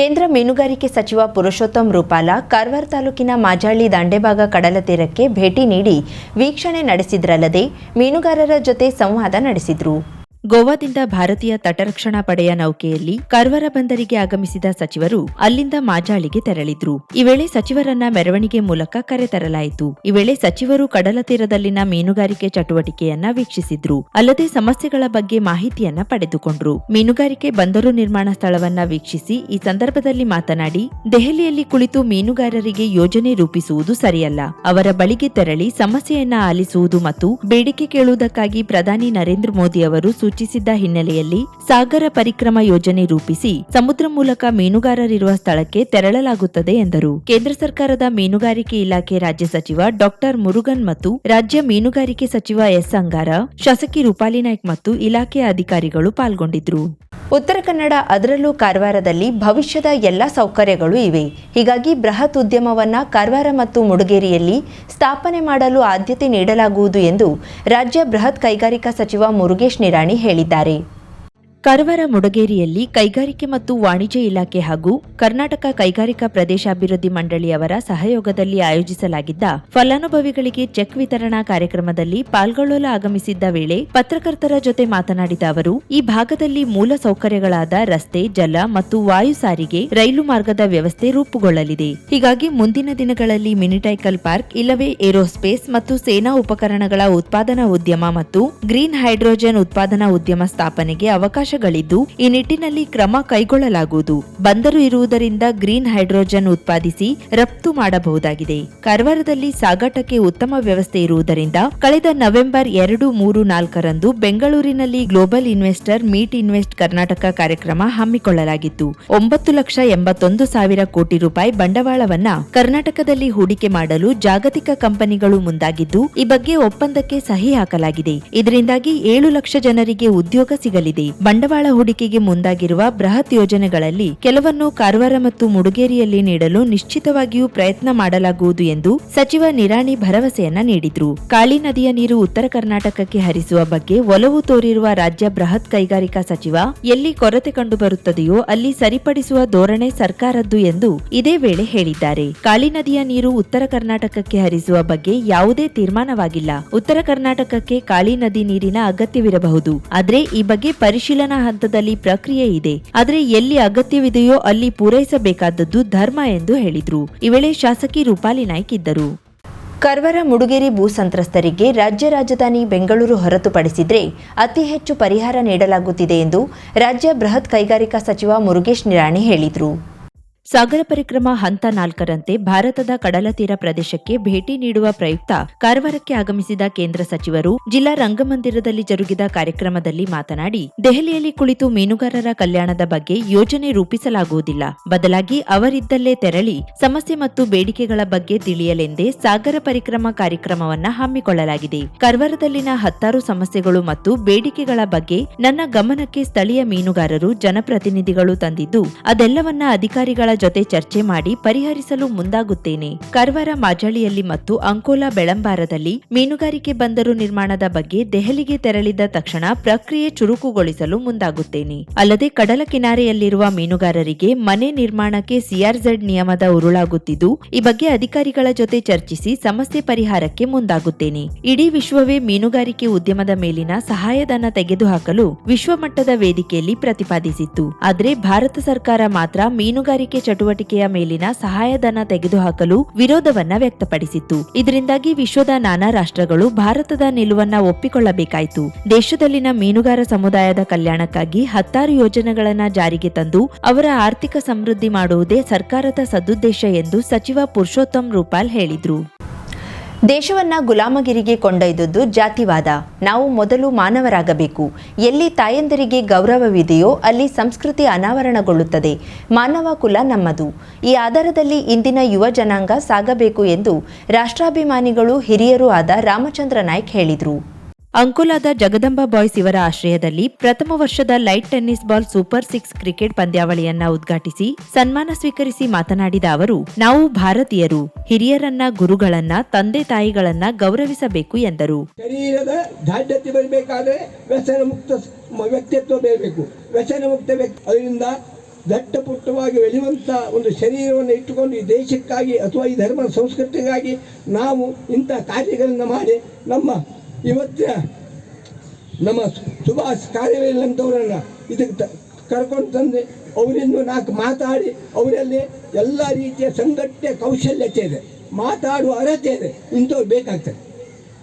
ಕೇಂದ್ರ ಮೀನುಗಾರಿಕೆ ಸಚಿವ ಪುರುಷೋತ್ತಮ್ ರೂಪಾಲ ಕಾರವಾರ ತಾಲೂಕಿನ ಮಾಜಾಳಿ ದಾಂಡೇಭಾಗ ಕಡಲ ತೀರಕ್ಕೆ ಭೇಟಿ ನೀಡಿ ವೀಕ್ಷಣೆ ನಡೆಸಿದ್ರಲ್ಲದೆ ಮೀನುಗಾರರ ಜೊತೆ ಸಂವಾದ ನಡೆಸಿದ್ರು. ಗೋವಾದಿಂದ ಭಾರತೀಯ ತಟರಕ್ಷಣಾ ಪಡೆಯ ನೌಕೆಯಲ್ಲಿ ಕರ್ವರ ಬಂದರಿಗೆ ಆಗಮಿಸಿದ ಸಚಿವರು ಅಲ್ಲಿಂದ ಮಾಜಾಳಿಗೆ ತೆರಳಿದ್ರು. ಈ ವೇಳೆ ಸಚಿವರನ್ನ ಮೆರವಣಿಗೆ ಮೂಲಕ ಕರೆತರಲಾಯಿತು. ಈ ವೇಳೆ ಸಚಿವರು ಕಡಲ ತೀರದಲ್ಲಿನ ಮೀನುಗಾರಿಕೆ ಚಟುವಟಿಕೆಯನ್ನ ವೀಕ್ಷಿಸಿದ್ರು. ಅಲ್ಲದೆ ಸಮಸ್ಯೆಗಳ ಬಗ್ಗೆ ಮಾಹಿತಿಯನ್ನ ಪಡೆದುಕೊಂಡ್ರು. ಮೀನುಗಾರಿಕೆ ಬಂದರು ನಿರ್ಮಾಣ ಸ್ಥಳವನ್ನ ವೀಕ್ಷಿಸಿ ಈ ಸಂದರ್ಭದಲ್ಲಿ ಮಾತನಾಡಿ, ದೆಹಲಿಯಲ್ಲಿ ಕುಳಿತು ಮೀನುಗಾರರಿಗೆ ಯೋಜನೆ ರೂಪಿಸುವುದು ಸರಿಯಲ್ಲ. ಅವರ ಬಳಿಗೆ ತೆರಳಿ ಸಮಸ್ಯೆಯನ್ನ ಆಲಿಸುವುದು ಮತ್ತು ಬೇಡಿಕೆ ಕೇಳುವುದಕ್ಕಾಗಿ ಪ್ರಧಾನಿ ನರೇಂದ್ರ ಮೋದಿ ಅವರು ಸೂಚಿಸಿದ್ದ ಹಿನ್ನೆಲೆಯಲ್ಲಿ ಸಾಗರ ಪರಿಕ್ರಮ ಯೋಜನೆ ರೂಪಿಸಿ ಸಮುದ್ರ ಮೂಲಕ ಮೀನುಗಾರರಿರುವ ಸ್ಥಳಕ್ಕೆ ತೆರಳಲಾಗುತ್ತದೆ ಎಂದರು. ಕೇಂದ್ರ ಸರ್ಕಾರದ ಮೀನುಗಾರಿಕೆ ಇಲಾಖೆ ರಾಜ್ಯ ಸಚಿವ ಡಾಕ್ಟರ್ ಮುರುಗನ್ ಮತ್ತು ರಾಜ್ಯ ಮೀನುಗಾರಿಕೆ ಸಚಿವ ಎಸ್. ಅಂಗಾರ, ಶಾಸಕಿ ರೂಪಾಲಿ ನಾಯ್ಕ್ ಮತ್ತು ಇಲಾಖೆಯ ಅಧಿಕಾರಿಗಳು ಪಾಲ್ಗೊಂಡಿದ್ರು. ಉತ್ತರ ಕನ್ನಡ ಅದರಲ್ಲೂ ಕಾರವಾರದಲ್ಲಿ ಭವಿಷ್ಯದ ಎಲ್ಲ ಸೌಕರ್ಯಗಳು ಇವೆ. ಹೀಗಾಗಿ ಬೃಹತ್ ಉದ್ಯಮವನ್ನು ಕಾರವಾರ ಮತ್ತು ಮುಡುಗೇರಿಯಲ್ಲಿ ಸ್ಥಾಪನೆ ಮಾಡಲು ಆದ್ಯತೆ ನೀಡಲಾಗುವುದು ಎಂದು ರಾಜ್ಯ ಬೃಹತ್ ಕೈಗಾರಿಕಾ ಸಚಿವ ಮುರುಗೇಶ್ ನಿರಾಣಿ ಹೇಳಿದ್ದಾರೆ. ಕಾರವಾರ ಮುಡಗೇರಿಯಲ್ಲಿ ಕೈಗಾರಿಕೆ ಮತ್ತು ವಾಣಿಜ್ಯ ಇಲಾಖೆ ಹಾಗೂ ಕರ್ನಾಟಕ ಕೈಗಾರಿಕಾ ಪ್ರದೇಶಾಭಿವೃದ್ಧಿ ಮಂಡಳಿಯವರ ಸಹಯೋಗದಲ್ಲಿ ಆಯೋಜಿಸಲಾಗಿದ್ದ ಫಲಾನುಭವಿಗಳಿಗೆ ಚೆಕ್ ವಿತರಣಾ ಕಾರ್ಯಕ್ರಮದಲ್ಲಿ ಪಾಲ್ಗೊಳ್ಳಲು ಆಗಮಿಸಿದ್ದ ವೇಳೆ ಪತ್ರಕರ್ತರ ಜೊತೆ ಮಾತನಾಡಿದ ಅವರು, ಈ ಭಾಗದಲ್ಲಿ ಮೂಲ ಸೌಕರ್ಯಗಳಾದ ರಸ್ತೆ, ಜಲ ಮತ್ತು ವಾಯು ಸಾರಿಗೆ ರೈಲು ಮಾರ್ಗದ ವ್ಯವಸ್ಥೆ ರೂಪುಗೊಳ್ಳಲಿದೆ. ಹೀಗಾಗಿ ಮುಂದಿನ ದಿನಗಳಲ್ಲಿ ಮಿನಿಟೈಕಲ್ ಪಾರ್ಕ್ ಇಲ್ಲವೇ ಏರೋಸ್ಪೇಸ್ ಮತ್ತು ಸೇನಾ ಉಪಕರಣಗಳ ಉತ್ಪಾದನಾ ಉದ್ಯಮ ಮತ್ತು ಗ್ರೀನ್ ಹೈಡ್ರೋಜನ್ ಉತ್ಪಾದನಾ ಉದ್ಯಮ ಸ್ಥಾಪನೆಗೆ ಅವಕಾಶಗಳಿದ್ದು, ಈ ನಿಟ್ಟಿನಲ್ಲಿ ಕ್ರಮ ಕೈಗೊಳ್ಳಲಾಗುವುದು. ಬಂದರು ಇರುವುದರಿಂದ ಗ್ರೀನ್ ಹೈಡ್ರೋಜನ್ ಉತ್ಪಾದಿಸಿ ರಫ್ತು ಮಾಡಬಹುದಾಗಿದೆ. ಕಾರವಾರದಲ್ಲಿ ಸಾಗಾಟಕ್ಕೆ ಉತ್ತಮ ವ್ಯವಸ್ಥೆ ಇರುವುದರಿಂದ ಕಳೆದ ನವೆಂಬರ್ ಎರಡು ಮೂರು ನಾಲ್ಕರಂದು ಬೆಂಗಳೂರಿನಲ್ಲಿ global investor meet invest Karnataka ಕಾರ್ಯಕ್ರಮ ಹಮ್ಮಿಕೊಳ್ಳಲಾಗಿತ್ತು. ಒಂಬತ್ತು ಲಕ್ಷ ಎಂಬತ್ತೊಂದು ಸಾವಿರ ಕೋಟಿ ರೂಪಾಯಿ ಬಂಡವಾಳವನ್ನ ಕರ್ನಾಟಕದಲ್ಲಿ ಹೂಡಿಕೆ ಮಾಡಲು ಜಾಗತಿಕ ಕಂಪನಿಗಳು ಮುಂದಾಗಿದ್ದು, ಈ ಬಗ್ಗೆ ಒಪ್ಪಂದಕ್ಕೆ ಸಹಿ ಹಾಕಲಾಗಿದೆ. ಇದರಿಂದಾಗಿ ಏಳು ಲಕ್ಷ ಜನರಿಗೆ ಉದ್ಯೋಗ ಸಿಗಲಿದೆ. ಬಂಡವಾಳ ಹೂಡಿಕೆಗೆ ಮುಂದಾಗಿರುವ ಬೃಹತ್ ಯೋಜನೆಗಳಲ್ಲಿ ಕೆಲವನ್ನು ಕಾರವಾರ ಮತ್ತು ಮುಡುಗೇರಿಯಲ್ಲಿ ನೀಡಲು ನಿಶ್ಚಿತವಾಗಿಯೂ ಪ್ರಯತ್ನ ಮಾಡಲಾಗುವುದು ಎಂದು ಸಚಿವ ನಿರಾಣಿ ಭರವಸೆಯನ್ನ ನೀಡಿದ್ರು. ಕಾಳಿ ನದಿಯ ನೀರು ಉತ್ತರ ಕರ್ನಾಟಕಕ್ಕೆ ಹರಿಸುವ ಬಗ್ಗೆ ಒಲವು ತೋರಿರುವ ರಾಜ್ಯ ಬೃಹತ್ ಕೈಗಾರಿಕಾ ಸಚಿವ ಎಲ್ಲಿ ಕೊರತೆ ಕಂಡುಬರುತ್ತದೆಯೋ ಅಲ್ಲಿ ಸರಿಪಡಿಸುವ ಧೋರಣೆ ಸರ್ಕಾರದ್ದು ಎಂದು ಇದೇ ವೇಳೆ ಹೇಳಿದ್ದಾರೆ. ಕಾಳಿ ನದಿಯ ನೀರು ಉತ್ತರ ಕರ್ನಾಟಕಕ್ಕೆ ಹರಿಸುವ ಬಗ್ಗೆ ಯಾವುದೇ ತೀರ್ಮಾನವಾಗಿಲ್ಲ. ಉತ್ತರ ಕರ್ನಾಟಕಕ್ಕೆ ಕಾಳಿ ನದಿ ನೀರಿನ ಅಗತ್ಯವಿರಬಹುದು. ಆದರೆ ಈ ಬಗ್ಗೆ ಪರಿಶೀಲನಾ ಹಂತದಲ್ಲಿ ಪ್ರಕ್ರಿಯೆ ಇದೆ. ಆದರೆ ಎಲ್ಲಿ ಅಗತ್ಯವಿದೆಯೋ ಅಲ್ಲಿ ಪೂರೈಸಬೇಕಾದದ್ದು ಧರ್ಮ ಎಂದು ಹೇಳಿದ್ರು. ಈ ವೇಳೆ ಶಾಸಕಿ ರೂಪಾಲಿ ನಾಯ್ಕ ಇದ್ದರು. ಕರ್ವರ ಮುಡುಗೇರಿ ಭೂ ಸಂತ್ರಸ್ತರಿಗೆ ರಾಜ್ಯ ರಾಜಧಾನಿ ಬೆಂಗಳೂರು ಹೊರತುಪಡಿಸಿದ್ರೆ ಅತಿ ಹೆಚ್ಚು ಪರಿಹಾರ ನೀಡಲಾಗುತ್ತಿದೆ ಎಂದು ರಾಜ್ಯ ಬೃಹತ್ ಕೈಗಾರಿಕಾ ಸಚಿವ ಮುರುಗೇಶ್ ನಿರಾಣಿ ಹೇಳಿದರು. ಸಾಗರ ಪರಿಕ್ರಮ ಹಂತ ನಾಲ್ಕರಂತೆ ಭಾರತದ ಕಡಲ ತೀರ ಪ್ರದೇಶಕ್ಕೆ ಭೇಟಿ ನೀಡುವ ಪ್ರಯುಕ್ತ ಕಾರವಾರಕ್ಕೆ ಆಗಮಿಸಿದ ಕೇಂದ್ರ ಸಚಿವರು ಜಿಲ್ಲಾ ರಂಗಮಂದಿರದಲ್ಲಿ ಜರುಗಿದ ಕಾರ್ಯಕ್ರಮದಲ್ಲಿ ಮಾತನಾಡಿ, ದೆಹಲಿಯಲ್ಲಿ ಕುಳಿತು ಮೀನುಗಾರರ ಕಲ್ಯಾಣದ ಬಗ್ಗೆ ಯೋಜನೆ ರೂಪಿಸಲಾಗುವುದಿಲ್ಲ. ಬದಲಾಗಿ ಅವರಿದ್ದಲ್ಲೇ ತೆರಳಿ ಸಮಸ್ಯೆ ಮತ್ತು ಬೇಡಿಕೆಗಳ ಬಗ್ಗೆ ತಿಳಿಯಲೆಂದೇ ಸಾಗರ ಪರಿಕ್ರಮ ಕಾರ್ಯಕ್ರಮವನ್ನ ಹಮ್ಮಿಕೊಳ್ಳಲಾಗಿದೆ. ಕಾರವಾರದಲ್ಲಿನ ಹತ್ತಾರು ಸಮಸ್ಯೆಗಳು ಮತ್ತು ಬೇಡಿಕೆಗಳ ಬಗ್ಗೆ ನನ್ನ ಗಮನಕ್ಕೆ ಸ್ಥಳೀಯ ಮೀನುಗಾರರು, ಜನಪ್ರತಿನಿಧಿಗಳು ತಂದಿದ್ದು, ಅದೆಲ್ಲವನ್ನ ಅಧಿಕಾರಿಗಳ ಜೊತೆ ಚರ್ಚೆ ಮಾಡಿ ಪರಿಹರಿಸಲು ಮುಂದಾಗುತ್ತೇನೆ. ಕರ್ವಾರ ಮಾಜಳಿಯಲ್ಲಿ ಮತ್ತು ಅಂಕೋಲಾ ಬೆಳಂಬಾರದಲ್ಲಿ ಮೀನುಗಾರಿಕೆ ಬಂದರು ನಿರ್ಮಾಣದ ಬಗ್ಗೆ ದೆಹಲಿಗೆ ತೆರಳಿದ ತಕ್ಷಣ ಪ್ರಕ್ರಿಯೆ ಚುರುಕುಗೊಳಿಸಲು ಮುಂದಾಗುತ್ತೇನೆ. ಅಲ್ಲದೆ ಕಡಲ ಕಿನಾರೆಯಲ್ಲಿರುವ ಮೀನುಗಾರರಿಗೆ ಮನೆ ನಿರ್ಮಾಣಕ್ಕೆ ಸಿಆರ್ಝೆಡ್ ನಿಯಮದ ಉರುಳಾಗುತ್ತಿದ್ದು, ಈ ಬಗ್ಗೆ ಅಧಿಕಾರಿಗಳ ಜೊತೆ ಚರ್ಚಿಸಿ ಸಮಸ್ಯೆ ಪರಿಹಾರಕ್ಕೆ ಮುಂದಾಗುತ್ತೇನೆ. ಇಡೀ ವಿಶ್ವವೇ ಮೀನುಗಾರಿಕೆ ಉದ್ಯಮದ ಮೇಲಿನ ಸಹಾಯಧನ ತೆಗೆದುಹಾಕಲು ವಿಶ್ವಮಟ್ಟದ ವೇದಿಕೆಯಲ್ಲಿ ಪ್ರತಿಪಾದಿಸಿತ್ತು. ಆದರೆ ಭಾರತ ಸರ್ಕಾರ ಮಾತ್ರ ಮೀನುಗಾರಿಕೆ ಚಟುವಟಿಕೆಯ ಮೇಲಿನ ಸಹಾಯಧನ ತೆಗೆದುಹಾಕಲು ವಿರೋಧವನ್ನ ವ್ಯಕ್ತಪಡಿಸಿತ್ತು. ಇದರಿಂದಾಗಿ ವಿಶ್ವದ ನಾನಾ ರಾಷ್ಟ್ರಗಳು ಭಾರತದ ನಿಲುವನ್ನ ಒಪ್ಪಿಕೊಳ್ಳಬೇಕಾಯಿತು. ದೇಶದಲ್ಲಿನ ಮೀನುಗಾರ ಸಮುದಾಯದ ಕಲ್ಯಾಣಕ್ಕಾಗಿ ಹತ್ತಾರು ಯೋಜನೆಗಳನ್ನ ಜಾರಿಗೆ ತಂದು ಅವರ ಆರ್ಥಿಕ ಸಮೃದ್ಧಿ ಮಾಡುವುದೇ ಸರ್ಕಾರದ ಸದುದ್ದೇಶ ಎಂದು ಸಚಿವ ಪುರುಷೋತ್ತಮ್ ರೂಪಾಲ್ ಹೇಳಿದ್ರು. ದೇಶವನ್ನ ಗುಲಾಮಗಿರಿಗೆ ಕೊಂಡೊಯ್ದದ್ದು ಜಾತಿವಾದ. ನಾವು ಮೊದಲು ಮಾನವರಾಗಬೇಕು. ಎಲ್ಲಿ ತಾಯಂದಿರಿಗೆ ಗೌರವವಿದೆಯೋ ಅಲ್ಲಿ ಸಂಸ್ಕೃತಿ ಅನಾವರಣಗೊಳ್ಳುತ್ತದೆ. ಮಾನವ ಕುಲ ನಮ್ಮದು. ಈ ಆಧಾರದಲ್ಲಿ ಇಂದಿನ ಯುವ ಜನಾಂಗ ಸಾಗಬೇಕು ಎಂದು ರಾಷ್ಟ್ರಾಭಿಮಾನಿಗಳು ಹಿರಿಯರೂ ಆದ ರಾಮಚಂದ್ರ ನಾಯ್ಕ್ ಹೇಳಿದರು. ಅಂಕೋಲಾದ ಜಗದಂಬ ಬಾಯ್ಸ್ ಇವರ ಆಶ್ರಯದಲ್ಲಿ ಪ್ರಥಮ ವರ್ಷದ light tennis ball super six cricket ಪಂದ್ಯಾವಳಿಯನ್ನ ಉದ್ಘಾಟಿಸಿ ಸನ್ಮಾನ ಸ್ವೀಕರಿಸಿ ಮಾತನಾಡಿದ ಅವರು, ನಾವು ಭಾರತೀಯರು, ಹಿರಿಯರನ್ನ, ಗುರುಗಳನ್ನ, ತಂದೆ ತಾಯಿಗಳನ್ನ ಗೌರವಿಸಬೇಕು ಎಂದರು. ಶರೀರದ ದಾಢ್ಯತೆ ವ್ಯಕ್ತಿತ್ವ ಅದರಿಂದ ದಟ್ಟಪುಟ್ಟವಾಗಿ ಬೆಳೆಯುವಂಥ ಒಂದು ಶರೀರವನ್ನು ಇಟ್ಟುಕೊಂಡು ಈ ದೇಶಕ್ಕಾಗಿ ಅಥವಾ ಈ ಧರ್ಮ ಸಂಸ್ಕೃತಿಗಾಗಿ ನಾವು ಇಂಥ ಕಾರ್ಯಗಳನ್ನು ಮಾಡಿ ನಮ್ಮ ಇವತ್ತಿನ ನಮ್ಮ ಸುಭಾಷ್ ಕಾರ್ಯವಿಲ್ಲಂಥವರನ್ನು ಇದಕ್ಕೆ ತ- ಕರ್ಕೊಂಡು ತಂದು ಅವರಿಂದ ನಾಲ್ಕು ಮಾತಾಡಿ, ಅವರಲ್ಲಿ ಎಲ್ಲ ರೀತಿಯ ಸಂಘಟನೆ ಕೌಶಲ್ಯತೆ ಇದೆ. ಮಾತಾಡುವ ಅರ್ಹತೆ ಇದೆ. ಇಂಥವ್ರು ಬೇಕಾಗ್ತದೆ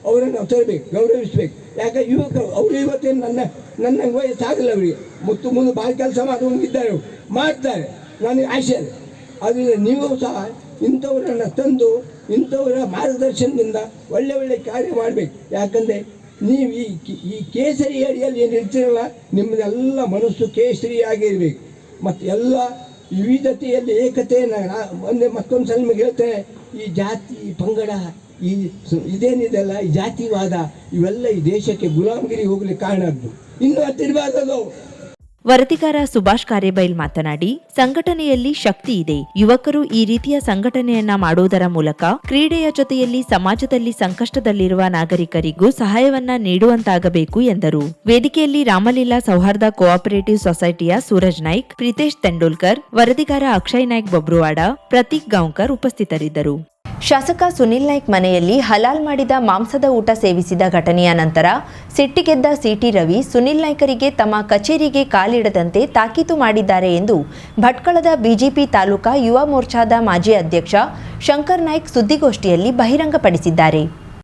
ಅವರನ್ನು ನಾವು ತರಬೇಕು, ಗೌರವಿಸ್ಬೇಕು. ಯಾಕೆ, ಯುವಕರು, ಅವರು ಇವತ್ತೇನು ನನ್ನ ನನ್ನ ವಯಸ್ಸಾಗಲ್ಲ ಅವರಿಗೆ. ಮುತ್ತು ಮುಂದೆ ಭಾಳ ಕೆಲಸ ಮಾಡುವಂಗಿದ್ದಾರೆ. ಮಾಡ್ತಾರೆ. ನನಗೆ ಆಶೆ ಇದೆ. ಅದರಿಂದ ನೀವು ಸಹ ಇಂಥವರನ್ನು ತಂದು, ಇಂಥವರ ಮಾರ್ಗದರ್ಶನದಿಂದ ಒಳ್ಳೆ ಒಳ್ಳೆ ಕಾರ್ಯ ಮಾಡಬೇಕು. ಯಾಕಂದರೆ ನೀವು ಈ ಈ ಕೇಸರಿ ಅಡಿಯಲ್ಲಿ ಏನು ಇರ್ತೀರಲ್ಲ ನಿಮ್ಮದೆಲ್ಲ ಮನಸ್ಸು ಕೇಸರಿಯಾಗಿರಬೇಕು ಮತ್ತು ಎಲ್ಲ ವಿವಿಧತೆಯಲ್ಲಿ ಏಕತೆಯನ್ನು ಒಂದೇ ಮತ್ತೊಂದು ಸಲ ನಿಮಗೆ ಹೇಳ್ತೇನೆ, ಈ ಜಾತಿ ಪಂಗಡ, ಈ ಇದೇನಿದೆಲ್ಲ, ಈ ಜಾತಿವಾದ, ಇವೆಲ್ಲ ಈ ದೇಶಕ್ಕೆ ಗುಲಾಮಗಿರಿ ಹೋಗಲಿಕ್ಕೆ ಕಾರಣ ಆಗ್ಬೋದು. ಇನ್ನು ಹತ್ತಿರಬಾರ್ದು ವರದಿಗಾರ ಸುಭಾಷ್ ಕಾರೇಬೈಲ್ ಮಾತನಾಡಿ, ಸಂಘಟನೆಯಲ್ಲಿ ಶಕ್ತಿ ಇದೆ. ಯುವಕರು ಈ ರೀತಿಯ ಸಂಘಟನೆಯನ್ನ ಮಾಡುವುದರ ಮೂಲಕ ಕ್ರೀಡೆಯ ಜೊತೆಯಲ್ಲಿ ಸಮಾಜದಲ್ಲಿ ಸಂಕಷ್ಟದಲ್ಲಿರುವ ನಾಗರಿಕರಿಗೂ ಸಹಾಯವನ್ನ ನೀಡುವಂತಾಗಬೇಕು ಎಂದರು. ವೇದಿಕೆಯಲ್ಲಿ ರಾಮಲೀಲಾ ಸೌಹಾರ್ದ ಕೋಆಪರೇಟಿವ್ ಸೊಸೈಟಿಯ ಸೂರಜ್ ನಾಯ್ಕ್, ಪ್ರೀತೇಶ್ ತೆಂಡೂಲ್ಕರ್, ವರದಿಗಾರ ಅಕ್ಷಯ್ ನಾಯ್ಕ್ ಬಬ್ರುವಾಡ, ಪ್ರತೀಕ್ ಗಾಂವ್ಕರ್ ಉಪಸ್ಥಿತರಿದ್ದರು. ಶಾಸಕ ಸುನಿಲ್ ನಾಯ್ಕ್ ಮನೆಯಲ್ಲಿ ಹಲಾಲ್ ಮಾಡಿದ ಮಾಂಸದ ಊಟ ಸೇವಿಸಿದ ಘಟನೆಯ ನಂತರ ಸಿಟ್ಟಿಗೆದ್ದ ಸಿಟಿ ರವಿ ಸುನಿಲ್ ನಾಯ್ಕರಿಗೆ ತಮ್ಮ ಕಚೇರಿಗೆ ಕಾಲಿಡದಂತೆ ತಾಕೀತು ಮಾಡಿದ್ದಾರೆ ಎಂದು ಭಟ್ಕಳದ ಬಿಜೆಪಿ ತಾಲೂಕಾ ಯುವ ಮೋರ್ಚಾದ ಮಾಜಿ ಅಧ್ಯಕ್ಷ ಶಂಕರ್ ನಾಯ್ಕ್ ಸುದ್ದಿಗೋಷ್ಠಿಯಲ್ಲಿ ಬಹಿರಂಗಪಡಿಸಿದ್ದಾರೆ.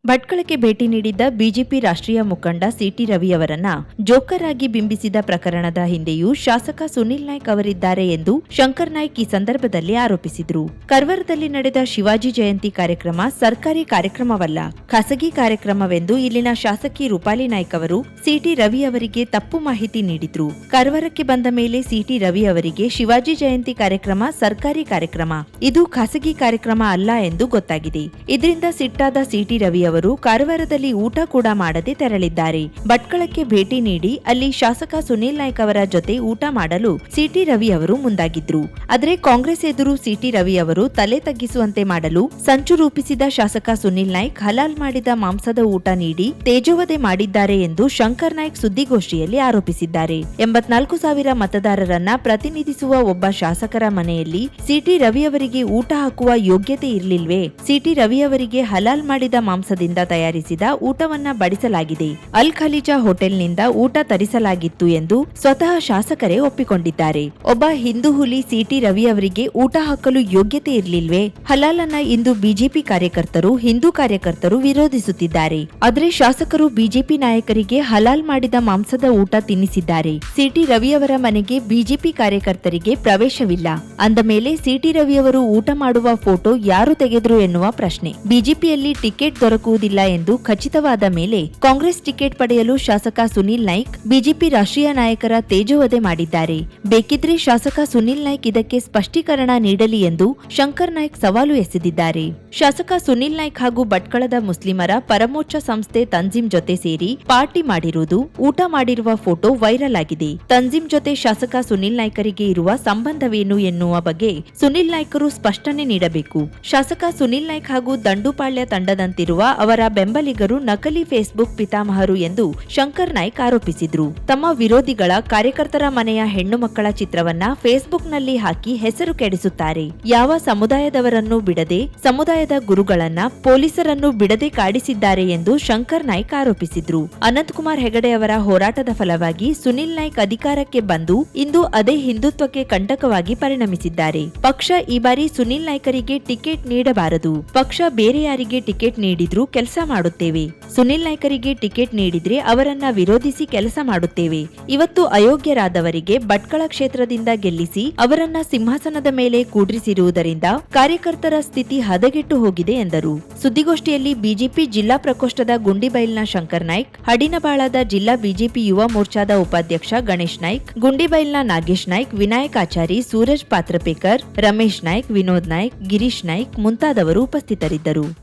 ಭಟ್ಕಳಕ್ಕೆ ಭೇಟಿ ನೀಡಿದ್ದ ಬಿಜೆಪಿ ರಾಷ್ಟ್ರೀಯ ಮುಖಂಡ ಸಿಟಿ ರವಿ ಅವರನ್ನ ಜೋಕರ್ ಆಗಿ ಬಿಂಬಿಸಿದ ಪ್ರಕರಣದ ಹಿಂದೆಯೂ ಶಾಸಕ ಸುನಿಲ್ ನಾಯ್ಕ್ ಅವರಿದ್ದಾರೆ ಎಂದು ಶಂಕರ್ ನಾಯ್ಕ್ ಈ ಸಂದರ್ಭದಲ್ಲಿ ಆರೋಪಿಸಿದರು. ಕರ್ವರದಲ್ಲಿ ನಡೆದ ಶಿವಾಜಿ ಜಯಂತಿ ಕಾರ್ಯಕ್ರಮ ಸರ್ಕಾರಿ ಕಾರ್ಯಕ್ರಮವಲ್ಲ, ಖಾಸಗಿ ಕಾರ್ಯಕ್ರಮವೆಂದು ಇಲ್ಲಿನ ಶಾಸಕಿ ರೂಪಾಲಿ ನಾಯ್ಕ್ ಅವರು ಸಿಟಿ ರವಿ ಅವರಿಗೆ ತಪ್ಪು ಮಾಹಿತಿ ನೀಡಿದ್ರು. ಕರ್ವರಕ್ಕೆ ಬಂದ ಮೇಲೆ ಸಿಟಿ ರವಿ ಅವರಿಗೆ ಶಿವಾಜಿ ಜಯಂತಿ ಕಾರ್ಯಕ್ರಮ ಸರ್ಕಾರಿ ಕಾರ್ಯಕ್ರಮ, ಇದು ಖಾಸಗಿ ಕಾರ್ಯಕ್ರಮ ಅಲ್ಲ ಎಂದು ಗೊತ್ತಾಗಿದೆ. ಇದರಿಂದ ಸಿಟ್ಟಾದ ಸಿಟಿ ರವಿ ಅವರು ಕಾರವಾರದಲ್ಲಿ ಊಟ ಕೂಡ ಮಾಡದೆ ತೆರಳಿದ್ದಾರೆ. ಭಟ್ಕಳಕ್ಕೆ ಭೇಟಿ ನೀಡಿ ಅಲ್ಲಿ ಶಾಸಕ ಸುನೀಲ್ ನಾಯ್ಕ್ ಅವರ ಜೊತೆ ಊಟ ಮಾಡಲು ಸಿಟಿ ರವಿ ಅವರು ಮುಂದಾಗಿದ್ರು. ಆದರೆ ಕಾಂಗ್ರೆಸ್ ಎದುರು ಸಿಟಿ ರವಿ ಅವರು ತಲೆ ತಗ್ಗಿಸುವಂತೆ ಮಾಡಲು ಸಂಚು ರೂಪಿಸಿದ ಶಾಸಕ ಸುನೀಲ್ ನಾಯ್ಕ್ ಹಲಾಲ್ ಮಾಡಿದ ಮಾಂಸದ ಊಟ ನೀಡಿ ತೇಜೋವಧೆ ಮಾಡಿದ್ದಾರೆ ಎಂದು ಶಂಕರ್ ನಾಯ್ಕ್ ಸುದ್ದಿಗೋಷ್ಠಿಯಲ್ಲಿ ಆರೋಪಿಸಿದ್ದಾರೆ. ಎಂಬತ್ನಾಲ್ಕು ಸಾವಿರ ಮತದಾರರನ್ನ ಪ್ರತಿನಿಧಿಸುವ ಒಬ್ಬ ಶಾಸಕರ ಮನೆಯಲ್ಲಿ ಸಿಟಿ ರವಿ ಅವರಿಗೆ ಊಟ ಹಾಕುವ ಯೋಗ್ಯತೆ ಇರಲಿಲ್ವೇ? ಸಿಟಿ ರವಿ ಅವರಿಗೆ ಹಲಾಲ್ ಮಾಡಿದ ಮಾಂಸದಿಂದ ತಯಾರಿಸಿದ ಊಟವನ್ನ ಬಡಿಸಲಾಗಿದೆ. ಅಲ್ ಖಲೀಜಾ ಹೋಟೆಲ್ನಿಂದ ಊಟ ತರಿಸಲಾಗಿತ್ತು ಎಂದು ಸ್ವತಃ ಶಾಸಕರೇ ಒಪ್ಪಿಕೊಂಡಿದ್ದಾರೆ. ಒಬ್ಬ ಹಿಂದೂ ಹುಲಿ ಸಿಟಿ ರವಿ ಅವರಿಗೆ ಊಟ ಹಾಕಲು ಯೋಗ್ಯತೆ ಇರಲಿಲ್ವೇ? ಹಲಾಲನ್ನ ಇಂದು ಬಿಜೆಪಿ ಕಾರ್ಯಕರ್ತರು, ಹಿಂದೂ ಕಾರ್ಯಕರ್ತರು ವಿರೋಧಿಸುತ್ತಿದ್ದಾರೆ. ಆದರೆ ಶಾಸಕರು ಬಿಜೆಪಿ ನಾಯಕರಿಗೆ ಹಲಾಲ್ ಮಾಡಿದ ಮಾಂಸದ ಊಟ ತಿನ್ನಿಸಿದ್ದಾರೆ. ಸಿಟಿ ರವಿ ಅವರ ಮನೆಗೆ ಬಿಜೆಪಿ ಕಾರ್ಯಕರ್ತರಿಗೆ ಪ್ರವೇಶವಿಲ್ಲ. ಅಂದ ಮೇಲೆ ಸಿಟಿ ರವಿಯವರು ಊಟ ಮಾಡುವ ಫೋಟೋ ಯಾರು ತೆಗೆದ್ರು ಎನ್ನುವ ಪ್ರಶ್ನೆ. ಬಿಜೆಪಿಯಲ್ಲಿ ಟಿಕೆಟ್ ದೊರಕುವುದಿಲ್ಲ ಎಂದು ಖಚಿತವಾದ ಮೇಲೆ ಕಾಂಗ್ರೆಸ್ ಟಿಕೆಟ್ ಪಡೆಯಲು ಶಾಸಕ ಸುನಿಲ್ ನಾಯ್ಕ್, ಬಿಜೆಪಿ ರಾಷ್ಟ್ರೀಯ ನಾಯಕರ ತೇಜೋವಧೆ ಮಾಡಿದ್ದಾರೆ. ಬೇಕಿದ್ರೆ ಶಾಸಕ ಸುನಿಲ್ ನಾಯ್ಕ್ ಇದಕ್ಕೆ ಸ್ಪಷ್ಟೀಕರಣ ನೀಡಲಿ ಎಂದು ಶಂಕರ್ ನಾಯ್ಕ್ ಸವಾಲು ಎಸೆದಿದ್ದಾರೆ. ಶಾಸಕ ಸುನಿಲ್ ನಾಯ್ಕ್ ಹಾಗೂ ಭಟ್ಕಳದ ಮುಸ್ಲಿಮರ ಪರಮೋಚ್ಚ ಸಂಸ್ಥೆ ತಂಜಿಂ ಜೊತೆ ಸೇರಿ ಪಾರ್ಟಿ ಮಾಡಿರುವುದು, ಊಟ ಮಾಡಿರುವ ಫೋಟೋ ವೈರಲ್ ಆಗಿದೆ. ತಂಜಿಂ ಜೊತೆ ಶಾಸಕ ಸುನಿಲ್ ನಾಯ್ಕರಿಗೆ ಇರುವ ಸಂಬಂಧವೇನು ಎನ್ನುವ ಬಗ್ಗೆ ಸುನಿಲ್ ನಾಯ್ಕರು ಸ್ಪಷ್ಟನೆ ನೀಡಬೇಕು. ಶಾಸಕ ಸುನಿಲ್ ನಾಯ್ಕ್ ಹಾಗೂ ದಂಡುಪಾಳ್ಯ ತಂಡದಂತಿರುವ ಅವರ ಬೆಂಬಲಿಗರು ನಕಲಿ ಫೇಸ್ಬುಕ್ ಪಿತಾಮಹರು ಎಂದು ಶಂಕರ್ ನಾಯ್ಕ್ ಆರೋಪಿಸಿದ್ರು. ತಮ್ಮ ವಿರೋಧಿಗಳ ಕಾರ್ಯಕರ್ತರ ಮನೆಯ ಹೆಣ್ಣು ಮಕ್ಕಳ ಚಿತ್ರವನ್ನ ಫೇಸ್ಬುಕ್ನಲ್ಲಿ ಹಾಕಿ ಹೆಸರು ಕೆಡಿಸುತ್ತಾರೆ. ಯಾವ ಸಮುದಾಯದವರನ್ನು ಬಿಡದೆ ಸಮುದಾಯದ ಗುರುಗಳನ್ನ ಪೊಲೀಸರನ್ನು ಬಿಡದೆ ಕಾಡಿಸಿದ್ದಾರೆ ಎಂದು ಶಂಕರ್ ನಾಯ್ಕ್ ಆರೋಪಿಸಿದ್ರು. ಅನಂತಕುಮಾರ್ ಹೆಗಡೆ ಅವರ ಹೋರಾಟದ ಫಲವಾಗಿ ಸುನಿಲ್ ನಾಯ್ಕ್ ಅಧಿಕಾರಕ್ಕೆ ಬಂದು ಇಂದು ಅದೇ ಹಿಂದುತ್ವಕ್ಕೆ ಕಂಟಕವಾಗಿ ಪರಿಣಮಿಸಿದ್ದಾರೆ. ಪಕ್ಷ ಈ ಬಾರಿ ಸುನಿಲ್ ನಾಯ್ಕರಿಗೆ ಟಿಕೆಟ್ ನೀಡಬಾರದು. ಪಕ್ಷ ಬೇರೆ ಯಾರಿಗೆ ಟಿಕೆಟ್ ನೀಡಿದ್ರೂ ಕೆಲಸ ಮಾಡುತ್ತೇವೆ. ಸುನಿಲ್ ನಾಯ್ಕರಿಗೆ ಟಿಕೆಟ್ ನೀಡಿದ್ರೆ ಅವರನ್ನ ವಿರೋಧಿಸಿ ಕೆಲಸ ಮಾಡುತ್ತೇವೆ. ಇವತ್ತು ಅಯೋಗ್ಯರಾದವರಿಗೆ ಭಟ್ಕಳ ಕ್ಷೇತ್ರದಿಂದ ಗೆಲ್ಲಿಸಿ ಅವರನ್ನ ಸಿಂಹಾಸನದ ಮೇಲೆ ಕೂಡ್ರಿಸಿರುವುದರಿಂದ ಕಾರ್ಯಕರ್ತರ ಸ್ಥಿತಿ ಹದಗೆಟ್ಟು ಹೋಗಿದೆ ಎಂದರು. ಸುದ್ದಿಗೋಷ್ಠಿಯಲ್ಲಿ ಬಿಜೆಪಿ ಜಿಲ್ಲಾ ಪ್ರಕೋಷ್ಠದ ಗುಂಡಿಬೈಲ್ನ ಶಂಕರ್ ನಾಯ್ಕ್, ಹಡಿನಬಾಳದ ಜಿಲ್ಲಾ ಬಿಜೆಪಿ ಯುವ ಮೋರ್ಚಾದ ಉಪಾಧ್ಯಕ್ಷ ಗಣೇಶ್ ನಾಯ್ಕ್ ಗುಂಡಿಬೈಲ್ನ ನಾಗೇಶ್ ನಾಯ್ಕ್, ವಿನಾಯಕ್ ಆಚಾರಿ, ಸೂರಜ್ ಪಾತ್ರಪೇಕರ್, ರಮೇಶ್ ನಾಯ್ಕ್, ವಿನೋದ್ ನಾಯ್ಕ್, ಗಿರೀಶ್ ನಾಯ್ಕ್ ಮುಂತಾದವರು ಉಪಸ್ಥಿತರಿದ್ದರು.